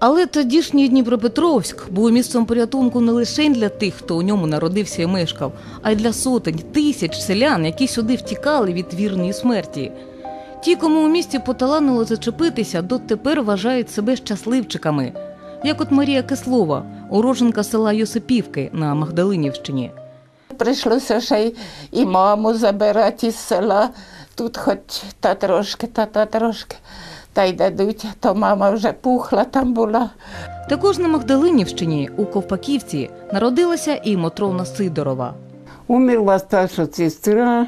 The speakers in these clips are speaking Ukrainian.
Але тодішній Дніпропетровськ був місцем порятунку не лише для тих, хто у ньому народився і мешкав, а й для сотень тисяч селян, які сюди втікали від вірної смерті. Ті, кому у місті поталанило зачепитися, дотепер вважають себе щасливчиками, як от Марія Кислова, уроженка села Йосипівки на Магдалинівщині. Прийшлося ще й і маму забирати із села. Тут хоч та трошки, та та трошки. Та й дадуть, то мама вже пухла там була. Також на Магдалинівщині у Ковпаківці народилася і Мотровна Сидорова. Умерла старша сестра,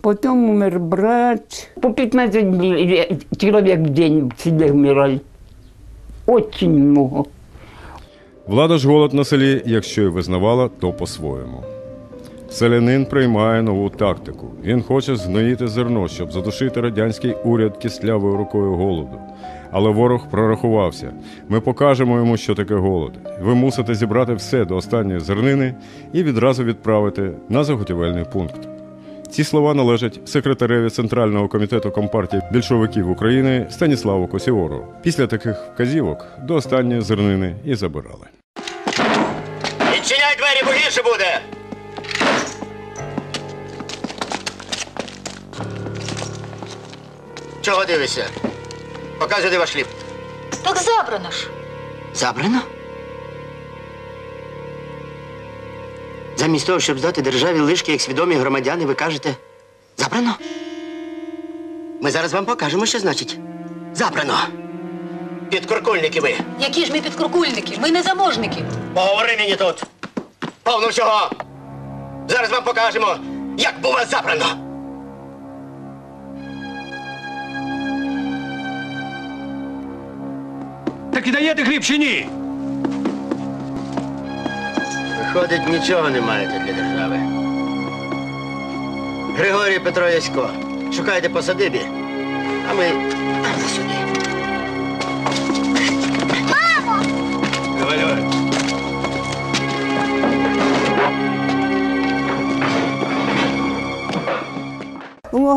потом умер брат. По 15 дней- человек в день всегда умирали. Очень много. Влада ж голод на селі, якщо й визнавала, то по-своєму. Селянин приймає нову тактику. Він хоче згноїти зерно, щоб задушити радянський уряд кислявою рукою голоду. Але ворог прорахувався. Ми покажемо йому, що таке голод. Ви мусите зібрати все до останньої зернини і відразу відправити на заготівельний пункт. Ці слова належать секретареві Центрального комітету Компартії більшовиків України Станіславу Косіору. Після таких вказівок до останньої зернини і забирали. Відчиняй двері, бо гірше буде. Чого дивишся? Показуй, де ваш хліб. Так забрано ж. Забрано? Замість того, щоб здати державі лишки як свідомі громадяни, ви кажете забрано? Ми зараз вам покажемо, що значить. Забрано. Підкуркульники ви. Які ж ми підкуркульники? Ми не заможники. Поговори мені тут. Повно всього. Зараз вам покажемо, як було забрано. Так і даєте хліб чи ні? Виходить, нічого не маєте для держави. Григорій Петро Ясько, шукайте по садибі, а ми сюди.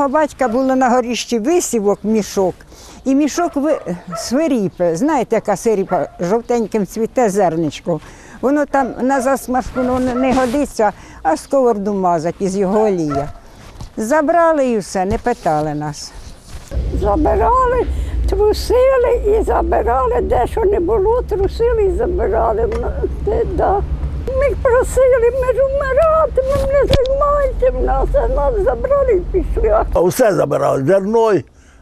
Мого батька було на горіщі висівок мішок, і мішок ви... свиріпи. Знаєте, яка сиріпа жовтеньким цвіте зерничко. Воно там на засмажку ну, не- годиться, а сковороду мазать із його олія. Забрали і все, не питали нас. Забирали, трусили і забирали, де що не було, трусили і забирали. Да. Ми просили, ми ж не в нас, нас забрали і пішли. А Все забирали. Зерно,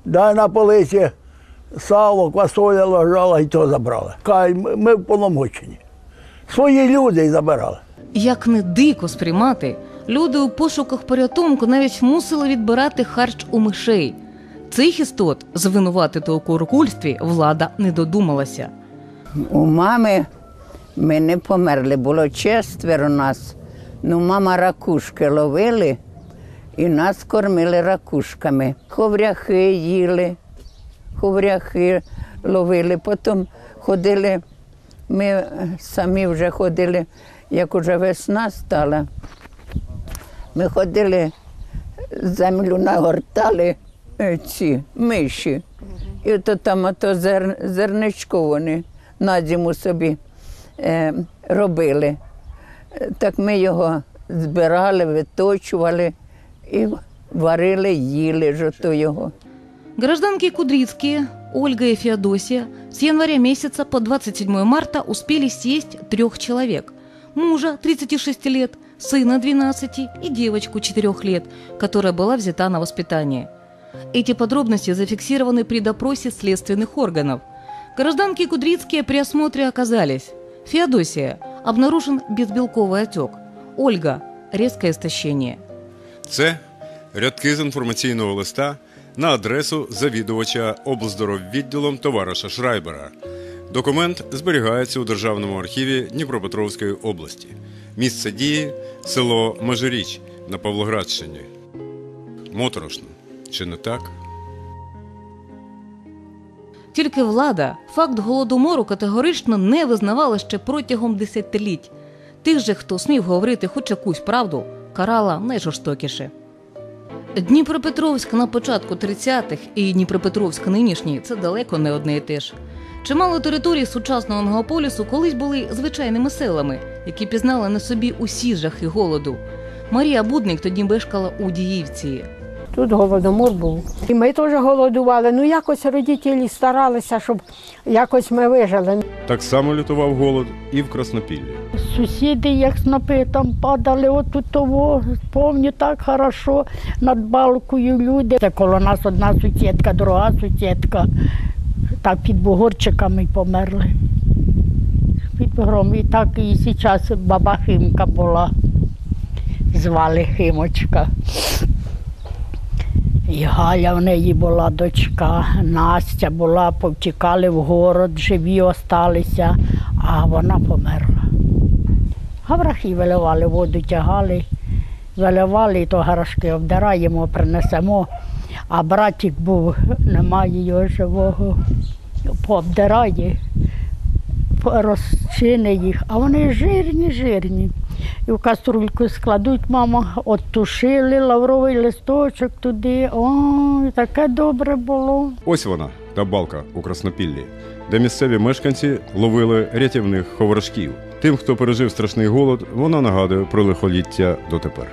дай на полиці, сало, квасоля лежала і то забрали. Кай, ми ми в Поломочині. Свої люди і забирали. Як не дико сприймати, люди у пошуках порятунку навіть мусили відбирати харч у мишей. Цих істот звинуватити у куркульстві влада не додумалася. У мами ми не померли, було четверо нас. Ну, мама ракушки ловили і нас кормили ракушками. Ховряхи їли, ховряхи ловили. Потім ходили, ми самі вже ходили, як уже весна стала. Ми ходили, землю нагортали е, ці миші. І то там ото зер, зерничко вони на зиму собі е, робили. Так ми його збирали, виточували і варили, їли ж ото його. Гражданки Кудрицкие, Ольга и Феодосия с января месяца по 27 марта успели съесть трех человек. Мужа 36 лет, сына 12 и девочку 4 лет, которая была взята на воспитание. Эти подробности зафиксированы при допросе следственных органов. Гражданки Кудрицкие при осмотре оказались. Феодосия – обнаружен безбелковый отек. Ольга – резкое истощение. Це рядки з інформаційного листа на адресу завідувача облздороввідділом товариша Шрайбера. Документ зберігається у Державному архіві Дніпропетровської області. Місце дії село Межиріч на Павлоградщині. Моторошно, чи не так? Тільки влада факт голодомору категорично не визнавала ще протягом десятиліть. Тих же, хто смів говорити хоч якусь правду, карала найжорстокіше. Дніпропетровськ на початку 30-х і Дніпропетровськ нинішній це далеко не одне і те ж. Чимало територій сучасного мегаполісу колись були звичайними селами, які пізнали на собі усі жахи голоду. Марія Будник тоді мешкала у Діївці. Тут голодомор був. І ми теж голодували. Ну якось родителі старалися, щоб якось ми вижили. Так само лютував голод і в Краснопіллі. Сусіди, як снопи, там падали отут того, помню так хорошо, над балкою люди. Це коло нас одна сусідка, друга сусідка, так під бугорчиками померли. Під гром. І так і зараз баба Химка була, звали Химочка. І Галя в неї була дочка, Настя була, повтікали в город, живі осталися, а вона померла. Гаврахи виливали, воду тягали, виливали, то гарашки обдираємо, принесемо. А братик був, немає його живого, пообдирає, розчини їх, а вони жирні, жирні. І в каструльку складуть, мама, оттушили лавровий листочок туди. Ой, таке добре було. Ось вона, та балка у Краснопіллі, де місцеві мешканці ловили рятівних ховрашків. Тим, хто пережив страшний голод, вона нагадує про лихоліття дотепер.